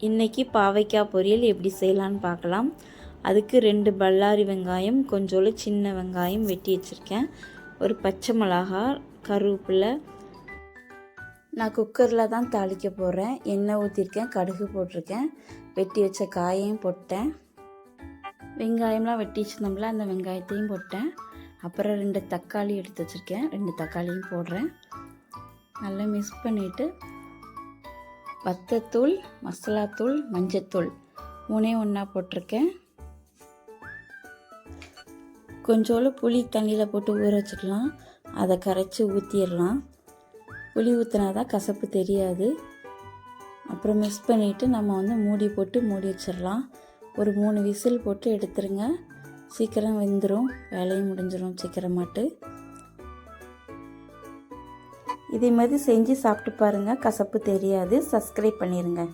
இன்றைக்கி பாவைக்காய் பொரியல் எப்படி செய்யலான்னு பார்க்கலாம். அதுக்கு ரெண்டு பல்லாரி வெங்காயம் கொஞ்சோண்டு சின்ன வெங்காயம் வெட்டி வச்சுருக்கேன். ஒரு பச்சை மிளகா கருவேப்பிலை. நான் குக்கரில் தான் தாளிக்க போகிறேன் எண்ணெய் ஊற்றிருக்கேன் கடுகு போட்டிருக்கேன். வெட்டி வச்ச காயையும் போட்டேன். வெங்காயம்லாம் வெட்டி வச்சிருந்தோம்ல அந்த வெங்காயத்தையும் போட்டேன். அப்புறம் ரெண்டு தக்காளி எடுத்து வச்சுருக்கேன். ரெண்டு தக்காளியும் போடுறேன். நல்லா மிக்ஸ் பண்ணிவிட்டு வத்தத்தூள் மசாலாத்தூள் மஞ்சத்தூள். மூணே ஒன்றா போட்டிருக்கேன். கொஞ்சோண்டு புளி தண்ணியில் போட்டு ஊற வச்சுக்கலாம். அதை கரைச்சி ஊற்றிடலாம் புளி ஊற்றினா தான் கசப்பு தெரியாது. அப்புறம் மிக்ஸ் பண்ணிவிட்டு நம்ம வந்து மூடி போட்டு மூடி வச்சிடலாம். ஒரு மூணு விசில் போட்டு எடுத்துருங்க. சீக்கிரம் வெந்துடும் வேலையும் முடிஞ்சிடும் சீக்கிரமாட்டு. இதே மாதிரி செஞ்சு சாப்பிட்டு பாருங்கள் கசப்பு தெரியாது. சப்ஸ்கிரைப் பண்ணிடுங்க